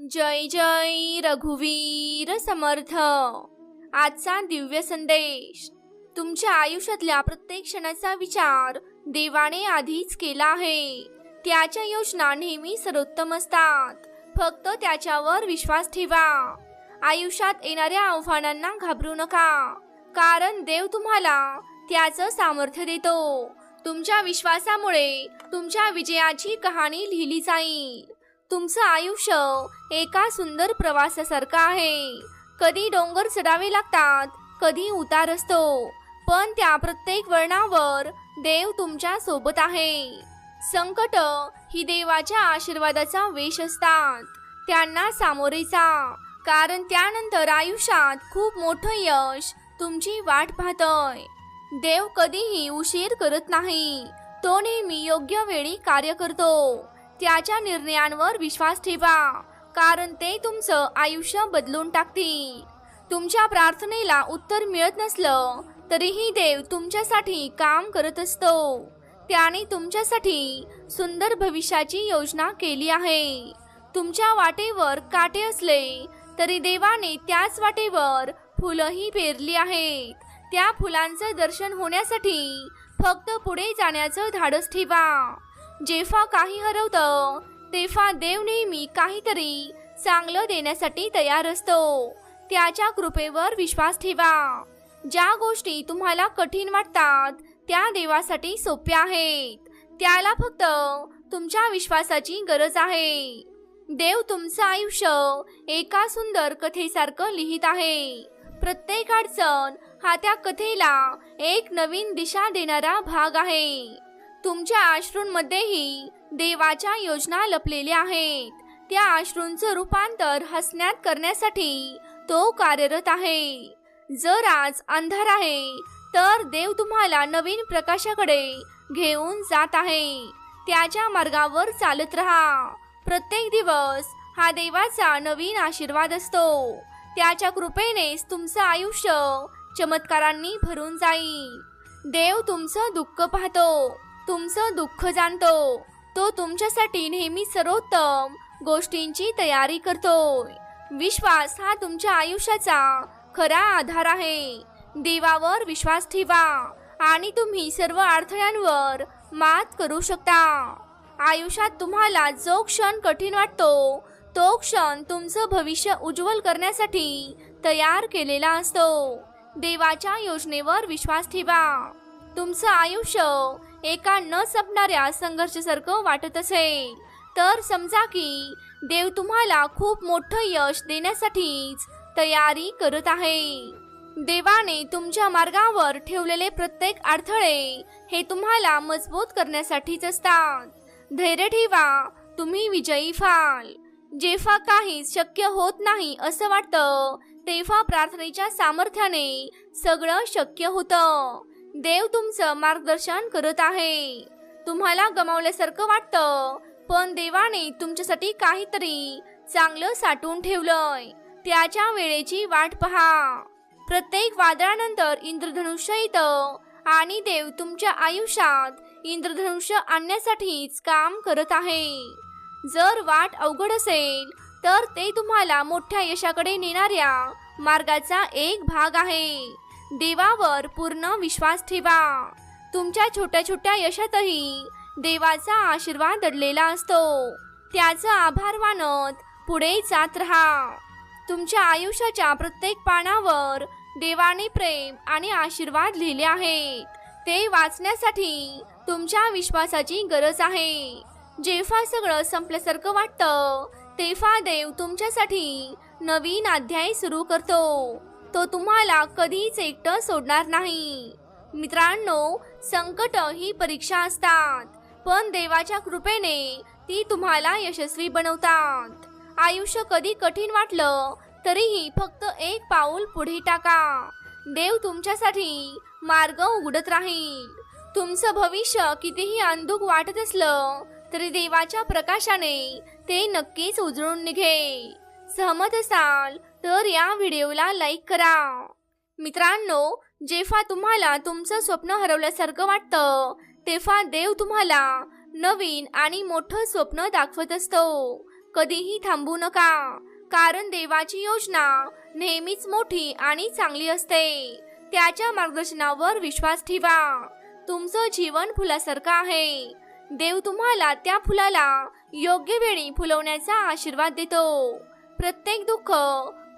जय जय रघुवीर समर्थ. आजचा दिव्य संदेश. तुमच्या आयुष्यातल्या प्रत्येक क्षणाचा विचार देवाने आधीच केला आहे. त्याच्या योजना नेहमी सर्वोत्तम असतात. फक्त त्याच्यावर विश्वास ठेवा. आयुष्यात येणाऱ्या आव्हानांना घाबरू नका. कारण देव तुम्हाला त्याचं सामर्थ्य देतो. तुमच्या विश्वासामुळे तुमच्या विजयाची कहाणी लिहिली जाईल. तुमचं आयुष्य एका सुंदर प्रवासासारखं आहे. कधी डोंगर चढावे लागतात कधी उतार असतो पण त्या प्रत्येक वळणावर देव तुमच्यासोबत आहे. संकट ही देवाच्या आशीर्वादाचा वेश असतात त्यांना सामोरे जा कारण त्यानंतर आयुष्यात खूप मोठं यश तुमची वाट पाहतय. देव कधीही उशीर करत नाही तो नेहमी योग्य वेळी कार्य करतो. त्याच्या निर्णयांवर विश्वास ठेवा कारण ते तुमचं आयुष्य बदलून टाकतील. तुमच्या प्रार्थनेला उत्तर मिळत नसलं तरीही देव तुमच्यासाठी काम करत असतो. त्याने तुमच्यासाठी सुंदर भविष्याची योजना केली आहे. तुमच्या वाटेवर काटे असले तरी देवाने त्याच वाटेवर फुलंही पेरली आहेत. त्या फुलांचं दर्शन होण्यासाठी फक्त पुढे जाण्याचं धाडस ठेवा. जेव्हा काही हरवतं तेव्हा देव नेहमी काहीतरी चांगलं देण्यासाठी तयार असतो. त्याच्या कृपेवर विश्वास ठेवा. ज्या गोष्टी तुम्हाला कठीण वाटतात त्या देवासाठी सोप्या आहेत. त्याला फक्त तुमच्या विश्वासाची गरज आहे. देव तुमचं आयुष्य एका सुंदर कथेसारखं लिहित आहे. प्रत्येक अडचण हा त्या कथेला एक नवीन दिशा देणारा भाग आहे. तुमच्या आश्रूंमध्येही देवाच्या योजना लपलेल्या आहेत. त्या आश्रूंचं रूपांतर हसण्यात करण्यासाठी तो कार्यरत आहे. जर आज अंधार आहे तर देव तुम्हाला नवीन प्रकाशाकडे घेऊन जात आहे. त्याच्या मार्गावर चालत राहा. प्रत्येक दिवस हा देवाचा नवीन आशीर्वाद असतो. त्याच्या कृपेनेच तुमचं आयुष्य चमत्कारांनी भरून जाईल. देव तुमचं दुःख पाहतो. तुमचं दुःख जाणतो. तो तुमच्यासाठी नेहमी सर्वोत्तम गोष्टींची तयारी करतो विश्वास हा तुमच्या आयुष्याचा खरा आधार आहे. देवावर विश्वास ठेवा आणि तुम्ही सर्व अडथळ्यांवर मात करू शकता. आयुष्यात तुम्हाला जो क्षण कठीण वाटतो तो क्षण तुमचं भविष्य उज्ज्वल करण्यासाठी तयार केलेला असतो. देवाच्या योजनेवर विश्वास ठेवा. तुमचं आयुष्य एका न संपणाऱ्या संघर्षासारखं वाटत असेल. तर समजा की देव तुम्हाला खूप मोठं यश देण्यासाठीच तयारी करत आहे. देवाने तुमच्या मार्गावर ठेवलेले प्रत्येक अडथळे हे तुम्हाला मजबूत करण्यासाठीच असतात. धैर्य ठेवा तुम्ही विजयी व्हाल. जेव्हा काहीच शक्य होत नाही असं वाटतं तेव्हा प्रार्थनेच्या सामर्थ्याने सगळं शक्य होतं. देव तुमचं मार्गदर्शन करत आहे. तुम्हाला गमावल्यासारखं वाटतं पण देवाने तुमच्यासाठी काहीतरी चांगलं साठवून ठेवलंय. त्याच्या वेळेची वाट पहा. प्रत्येक वादळानंतर इंद्रधनुष्य येतं आणि देव तुमच्या आयुष्यात इंद्रधनुष्य आणण्यासाठीच काम करत आहे. जर वाट अवघड असेल तर ते तुम्हाला मोठ्या यशाकडे नेणाऱ्या मार्गाचा एक भाग आहे. देवावर पूर्ण विश्वास ठेवा. तुमच्या छोट्या छोट्या यशातही देवाचा आशीर्वाद दडलेला असतो. त्याचा आभार मानत पुढे जात राहा. तुमच्या आयुष्याच्या प्रत्येक पानावर देवाने प्रेम आणि आशीर्वाद लिहिले आहेत. ते वाचण्यासाठी तुमच्या विश्वासाची गरज आहे. जेव्हा सगळं संपल्यासारखं वाटतं तेव्हा देव तुमच्यासाठी नवीन अध्याय सुरू करतो. तो तुम्हाला कधीच एकटं सोडणार नाही. मित्रांनो संकट ही परीक्षा असतात पण देवाच्या कृपेने ती तुम्हाला यशस्वी बनवतात. आयुष्य कधी कठीण वाटलं तरीही फक्त एक पाऊल पुढे टाका. देव तुमच्यासाठी मार्ग उघडत राहील. तुमचं भविष्य कितीही अंधुक वाटत असलं तरी देवाच्या प्रकाशाने ते नक्कीच उजळून निघेल. सहमत असाल तर या व्हिडिओला लाईक करा. मित्रांनो जेव्हा तुम्हाला तुमचं स्वप्न हरवल्यासारखं वाटतं तेव्हा देव तुम्हाला नवीन आणि मोठं स्वप्न दाखवत असतो. कधीही थांबू नका कारण देवाची योजना नेहमीच मोठी आणि चांगली असते. त्याच्या मार्गदर्शनावर विश्वास ठेवा. तुमचं जीवन फुलासारखं आहे. देव तुम्हाला त्या फुलाला योग्य वेळी फुलवण्याचा आशीर्वाद देतो. प्रत्येक दुःख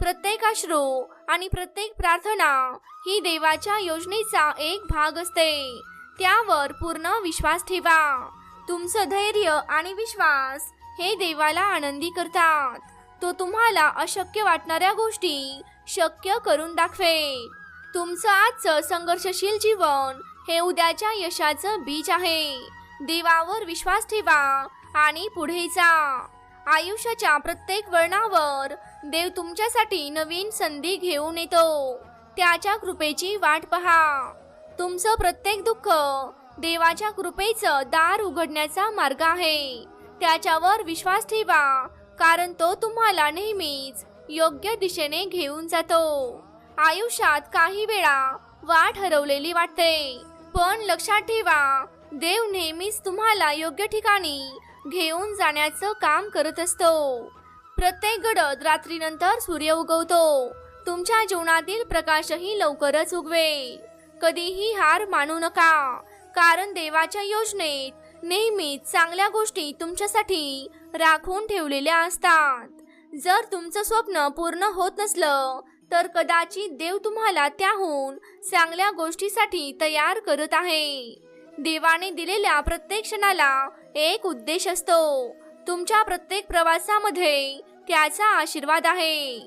प्रत्येक अश्रू आणि प्रत्येक प्रार्थना ही देवाच्या योजनेचा एक भाग असते. त्यावर पूर्ण विश्वास ठेवा. तुमचं धैर्य आणि विश्वास हे देवाला आनंदी करतात. तो तुम्हाला अशक्य वाटणाऱ्या गोष्टी शक्य करून दाखवे. तुमचं आजचं संघर्षशील जीवन हे उद्याच्या यशाचं बीज आहे. देवावर विश्वास ठेवा आणि पुढे जा. आयुष्याच्या प्रत्येक वळणावर देव तुमच्यासाठी नवीन संधी घेऊन येतो. त्याच्या कृपेची वाट पहा. तुमचं प्रत्येक दुःख देवाच्या कृपेचं दार उघडण्याचा मार्ग आहे. त्याच्यावर विश्वास ठेवा कारण तो तुम्हाला नेहमीच योग्य दिशेने घेऊन जातो. आयुष्यात काही वेळा वाट हरवलेली वाटते पण लक्षात ठेवा देव नेहमीच तुम्हाला योग्य ठिकाणी घेऊन जाण्याचं काम करत असतो. प्रत्येक गडद रात्रीनंतर सूर्य उगवतो. तुमच्या जीवनातील प्रकाशही लवकरच उगवे. कधीही हार मानू नका कारण देवाच्या योजनेत नेहमीच चांगल्या गोष्टी तुमच्यासाठी राखून ठेवलेल्या असतात. जर तुमचं स्वप्न पूर्ण होत नसलं तर कदाचित देव तुम्हाला त्याहून चांगल्या गोष्टीसाठी तयार करत आहे. देवाने दिलेल्या प्रत्येक क्षणाला एक उद्देश असतो तुमच्या प्रत्येक प्रवासामध्ये त्याचा आशीर्वाद आहे.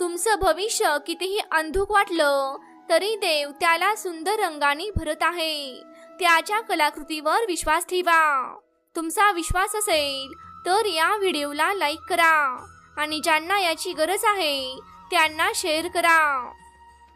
तुमचं भविष्य कितीही अंधुक वाटलं तरी देव त्याला सुंदर रंगाने भरत आहे. त्याच्या कलाकृतीवर विश्वास ठेवा. तुमचा विश्वास असेल तर या व्हिडिओला लाईक करा आणि ज्यांना याची गरज आहे त्यांना शेअर करा.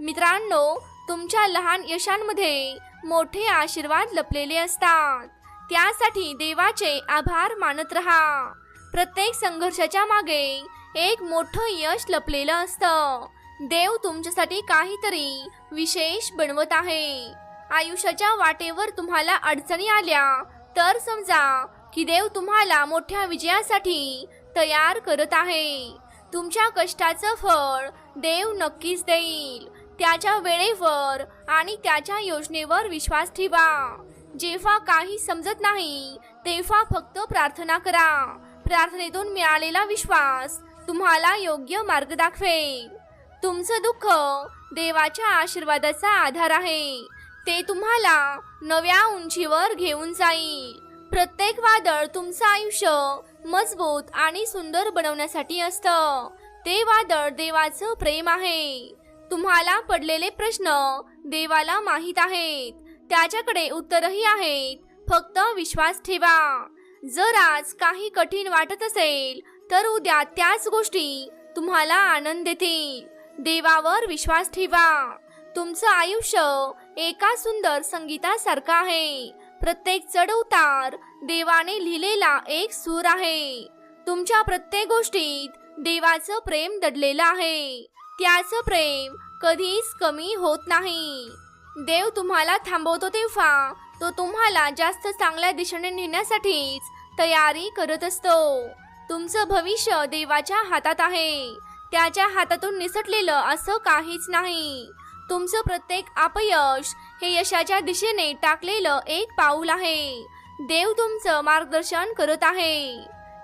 मित्रांनो तुमच्या लहान यशांमध्ये मोठे आशीर्वाद लपलेले असतात. त्यासाठी देवाचे आभार मानत रहा. प्रत्येक संघर्षाच्या मागे एक मोठं यश लपलेलं असतं. देव तुमच्यासाठी काहीतरी विशेष बनवत आहे. आयुष्याच्या वाटेवर तुम्हाला अडचणी आल्या तर समजा की देव तुम्हाला मोठ्या विजयासाठी तयार करत आहे. तुमच्या कष्टाचं फळ देव नक्कीच देईल. त्याच्या वेळेवर आणि त्याच्या योजनेवर विश्वास ठेवा. जेव्हा काही समजत नाही तेव्हा फक्त प्रार्थना करा. प्रार्थनेतून मिळालेला विश्वास तुम्हाला योग्य मार्ग दाखवेल. तुमचं दुःख देवाच्या आशीर्वादाचा आधार आहे. ते तुम्हाला नव्या उंचीवर घेऊन जाईल. प्रत्येक वादळ तुमचं आयुष्य मजबूत आणि सुंदर बनवण्यासाठी असतं. ते वादळ देवाचं प्रेम आहे. तुम्हाला पडलेले प्रश्न देवाला माहीत आहेत. त्याच्याकडे उत्तरही आहेत. फक्त विश्वास ठेवा. जर आज काही कठीण वाटत असेल तर उद्या त्याच गोष्टी तुम्हाला आनंद देतील. देवावर विश्वास ठेवा. तुमचं आयुष्य एका सुंदर संगीतासारखं आहे. प्रत्येक चढ उतार देवाने लिहिलेला एक सूर आहे. तुमच्या प्रत्येक गोष्टीत देवाचं प्रेम दडलेलं आहे. त्याचं प्रेम कधीच कमी होत नाही. देव तुम्हाला थांबवतो तेव्हा तो तुम्हाला जास्त चांगल्या दिशेने नेण्यासाठीच तयारी करत असतो. तुमचं भविष्य देवाच्या हातात आहे. त्याच्या हातातून निसटलेलं असं काहीच नाही. तुमचं प्रत्येक अपयश हे यशाच्या दिशेने टाकलेलं एक पाऊल आहे. देव तुमचं मार्गदर्शन करत आहे.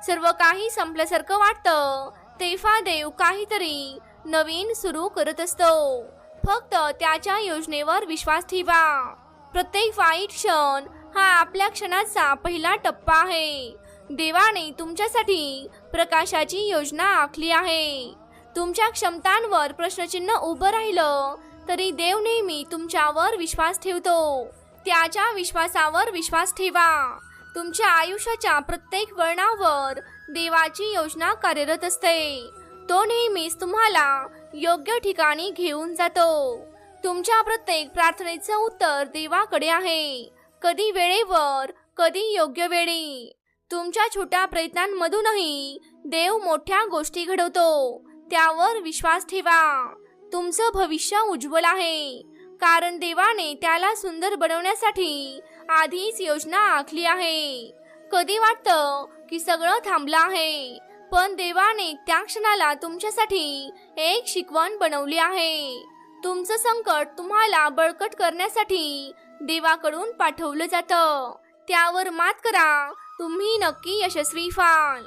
सर्व काही संपल्यासारखं वाटतं तेव्हा देव काहीतरी नवीन सुरू करत असतो. फक्त त्याच्या योजनेवर विश्वास ठेवा. प्रत्येक वाईट क्षण हा आपल्या क्षणाचा पहिला टप्पा आहे. देवाने तुमच्यासाठी प्रकाशाची योजना आखली आहे. तुमच्या क्षमतांवर प्रश्नचिन्ह उभं राहिलं तरी देव नेहमी तुमच्यावर विश्वास ठेवतो. त्याच्या विश्वासावर विश्वास ठेवा. तुमच्या आयुष्याच्या प्रत्येक वळणावर देवाची योजना कार्यरत असते. तो नेहमीच तुम्हाला योग्य ठिकाणी घेऊन जातो. तुमच्या प्रत्येक प्रार्थनेचं उत्तर देवाकडे आहे. कधी वेळेवर कधी योग्य वेळी. तुमच्या छोट्या प्रयत्नांमधूनही देव मोठ्या गोष्टी घडवतो. त्यावर विश्वास ठेवा. तुमचं भविष्य उज्ज्वल आहे. कारण देवाने त्याला सुंदर बनवण्यासाठी आधीच योजना आखली आहे. कधी वाटतं की सगळं थांबलं आहे? पण देवाने त्या क्षणाला तुमच्यासाठी एक शिकवण बनवली आहे. तुमचं संकट तुम्हाला बळकट करण्यासाठी देवाकडून पाठवलं जातं. त्यावर मात करा. तुम्ही नक्की यशस्वी व्हाल.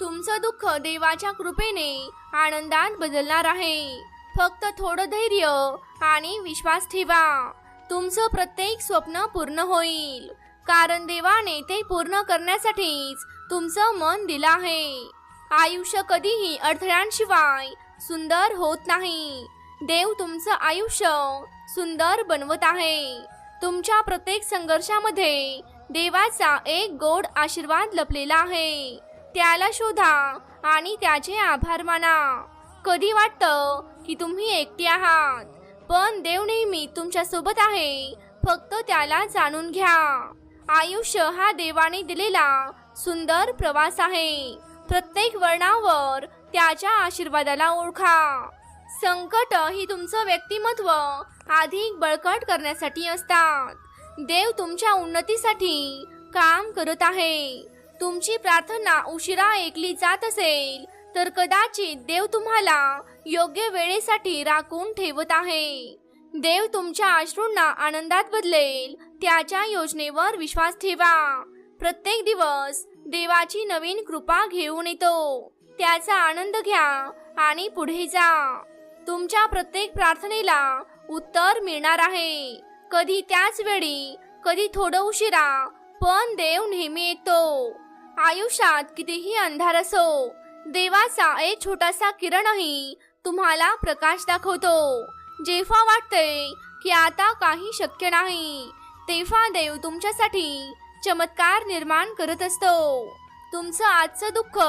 तुमचं दुःख देवाच्या कृपेने आनंदात बदलणार आहे. फक्त थोडं धैर्य आणि विश्वास ठेवा. तुमचं प्रत्येक स्वप्न पूर्ण होईल. कारण देवाने ते पूर्ण करण्यासाठीच तुमचं मन दिलं आहे. आयुष्य कधीही अडथळ्यांशिवाय सुंदर होत नाही. देव तुमचं आयुष्य सुंदर बनवत आहे. तुमच्या प्रत्येक संघर्षामध्ये देवाचा एक गोड आशीर्वाद लपलेला आहे. त्याला शोधा आणि त्याचे आभार माना. कधी वाटतं की तुम्ही एकटी आहात? पण देव नेहमी तुमच्यासोबत आहे. फक्त त्याला जाणून घ्या. आयुष्य हा देवाने दिलेला सुंदर प्रवास आहे. प्रत्येक वर्णावर त्याच्या आशीर्वादाला ओळखा. संकट ही तुमचं व्यक्तिमत्व अधिक बळकट करण्यासाठी असतात. देव तुमच्या उन्नतीसाठी काम करत आहे. तुमची प्रार्थना उशिरा ऐकली जात असेल तर कदाचित देव तुम्हाला योग्य वेळेसाठी राखून ठेवत आहे. देव तुमच्या अश्रूंना आनंदात बदलेल त्याच्या योजनेवर विश्वास ठेवा. प्रत्येक दिवस देवाची नवीन कृपा घेऊन येतो. त्याचा आनंद घ्या आणि पुढे जा. तुमच्या प्रत्येक प्रार्थनेला उत्तर मिळणार आहे. कधी त्याच वेळी कधी थोडं उशिरा पण देव नेहमी येतो आयुष्यात कितीही अंधार असो देवाचा एक छोटासा किरणही तुम्हाला प्रकाश दाखवतो. जेव्हा वाटते की आता काही शक्य नाही तेव्हा देव तुमच्यासाठी चमत्कार निर्माण करत असतो. तुमचं आजचं दुःख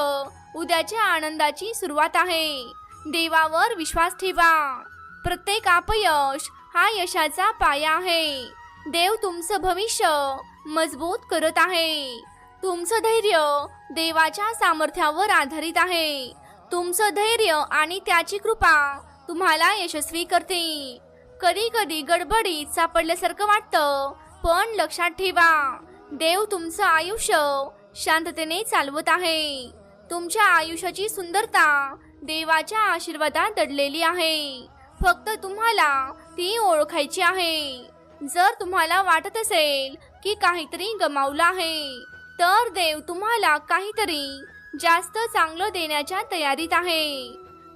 उद्याच्या आनंदाची सुरुवात आहे. देवावर विश्वास ठेवा. प्रत्येक अपयश हा यशाचा पाया आहे. देव तुमचं भविष्य मजबूत करत आहे. तुमचं धैर्य देवाच्या सामर्थ्यावर आधारित आहे. तुमचं धैर्य आणि त्याची कृपा तुम्हाला यशस्वी करते. कधी कधी गडबडीत सापडल्यासारखं वाटतं पण लक्षात ठेवा. देव तुमचं आयुष्य शांततेने चालवत आहे. तुमच्या आयुष्याची सुंदरता देवाच्या आशीर्वादात दडलेली आहे. फक्त तुम्हाला ती ओळखायची आहे. जर तुम्हाला वाटत असेल की काहीतरी गमावलं आहे तर देव तुम्हाला काहीतरी जास्त चांगलं देण्याच्या तयारीत आहे.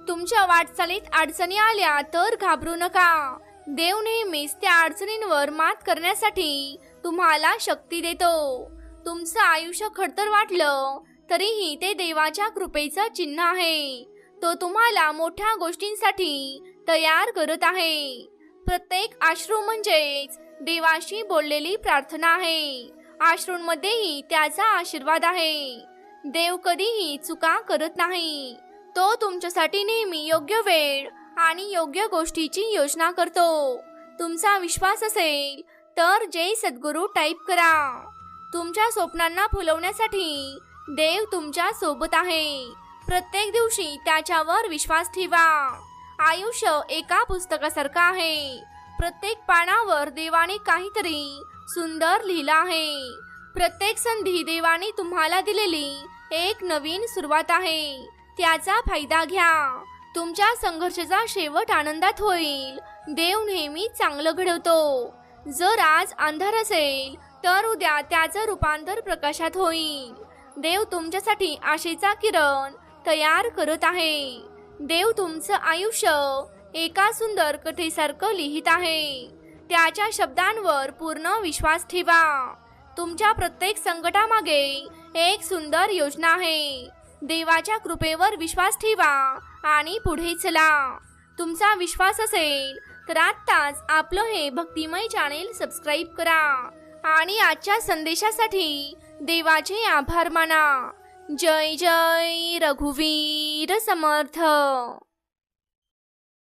तुमच्या वाटचालीत अडचणी आल्या तर घाबरू नका. देव नेहमीच त्या अडचणींवर मात करण्यासाठी तुम्हाला शक्ती देतो. तुमचं आयुष्य खडतर वाटलं तरीही ते देवाच्या कृपेचं चिन्ह आहे. तो तुम्हाला मोठ्या गोष्टींसाठी तयार करत आहे. प्रत्येक आश्रू म्हणजेच देवाशी बोललेली प्रार्थना आहे. आश्रूंमध्येही त्याचा आशीर्वाद आहे. देव कधीही चुका करत नाही. तो तुमच्यासाठी नेहमी योग्य वेळ आणि योग्य गोष्टीची योजना करतो. तुमचा विश्वास असेल तर जय सद्गुरू टाईप करा. तुमच्या स्वप्नांना फुलवण्यासाठी देव तुमच्यासोबत आहे. प्रत्येक दिवशी त्याच्यावर विश्वास ठेवा. आयुष्य एका पुस्तकासारखं आहे. प्रत्येक पानावर देवाने काहीतरी सुंदर लिहिलं आहे. प्रत्येक संधी देवाने तुम्हाला दिलेली एक नवीन सुरुवात आहे. त्याचा फायदा घ्या. तुमच्या संघर्षाचा शेवट आनंदात होईल. देव नेहमी चांगलं घडवतो. जर आज अंधार असेल तर उद्या त्याचं रूपांतर प्रकाशात होईल. देव तुमच्यासाठी आशेचा किरण तयार करत आहे. देव तुमचं आयुष्य एका सुंदर कथेसारखं लिहित आहे. त्याच्या शब्दांवर पूर्ण विश्वास ठेवा. तुमच्या प्रत्येक संकटामागे एक सुंदर योजना आहे. देवाच्या कृपेवर विश्वास ठेवा आणि पुढे चला. तुमचा विश्वास असेल तर आत्ताच आपलं हे भक्तिमय चॅनेल सबस्क्राईब करा आणि आजच्या संदेशासाठी देवाचे आभार माना. जय जय रघुवीर समर्थ.